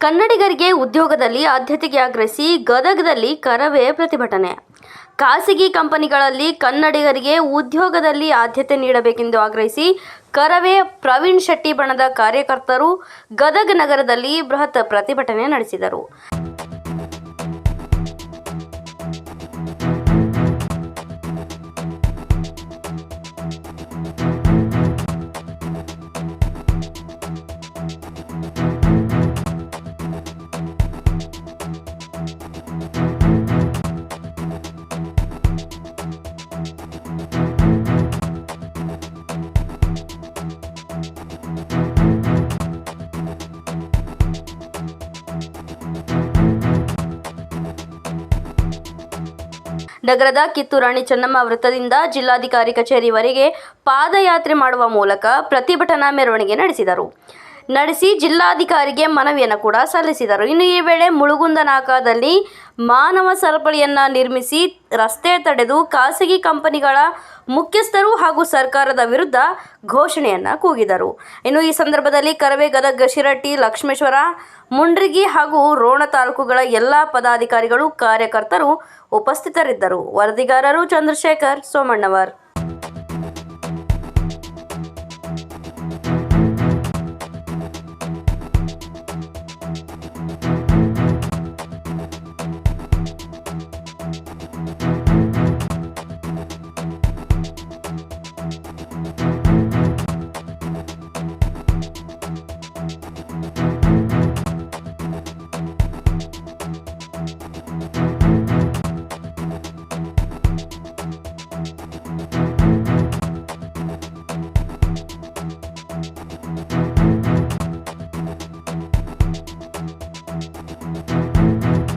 ಕನ್ನಡಿಗರಿಗೆ ಉದ್ಯೋಗದಲ್ಲಿ ಆದ್ಯತೆಗೆ ಆಗ್ರಹಿಸಿ ಗದಗದಲ್ಲಿ ಕರವೇ ಪ್ರತಿಭಟನೆ. ಖಾಸಗಿ ಕಂಪನಿಗಳಲ್ಲಿ ಕನ್ನಡಿಗರಿಗೆ ಉದ್ಯೋಗದಲ್ಲಿ ಆದ್ಯತೆ ನೀಡಬೇಕೆಂದು ಆಗ್ರಹಿಸಿ ಕರವೇ ಪ್ರವೀಣ್ ಶೆಟ್ಟಿ ಬಣದ ಕಾರ್ಯಕರ್ತರು ಗದಗ ನಗರದಲ್ಲಿ ಬೃಹತ್ ಪ್ರತಿಭಟನೆ ನಡೆಸಿದರು. ನಗರದ ಕಿತ್ತೂರಾಣಿ ಚೆನ್ನಮ್ಮ ವೃತ್ತದಿಂದ ಜಿಲ್ಲಾಧಿಕಾರಿ ಕಚೇರಿವರೆಗೆ ಪಾದಯಾತ್ರೆ ಮಾಡುವ ಮೂಲಕ ಪ್ರತಿಭಟನಾ ಮೆರವಣಿಗೆ ನಡೆಸಿದರು. ನಡೆಸಿ ಜಿಲ್ಲಾಧಿಕಾರಿಗೆ ಮನವಿಯನ್ನು ಕೂಡ ಸಲ್ಲಿಸಿದರು. ಇನ್ನು ಈ ವೇಳೆ ಮುಳುಗುಂದ ನಾಕಾದಲ್ಲಿ ಮಾನವ ಸರಪಳಿಯನ್ನು ನಿರ್ಮಿಸಿ ರಸ್ತೆ ತಡೆದು ಖಾಸಗಿ ಕಂಪನಿಗಳ ಮುಖ್ಯಸ್ಥರು ಹಾಗೂ ಸರ್ಕಾರದ ವಿರುದ್ಧ ಘೋಷಣೆಯನ್ನು ಕೂಗಿದರು. ಇನ್ನು ಈ ಸಂದರ್ಭದಲ್ಲಿ ಕರವೇ ಗದಗ ಶಿರಟ್ಟಿ ಲಕ್ಷ್ಮೇಶ್ವರ, ಮುಂಡ್ರಿಗಿ ಹಾಗೂ ರೋಣ ತಾಲೂಕುಗಳ ಎಲ್ಲ ಪದಾಧಿಕಾರಿಗಳು ಕಾರ್ಯಕರ್ತರು ಉಪಸ್ಥಿತರಿದ್ದರು. ವರದಿಗಾರರು ಚಂದ್ರಶೇಖರ್ ಸೋಮಣ್ಣವರ್.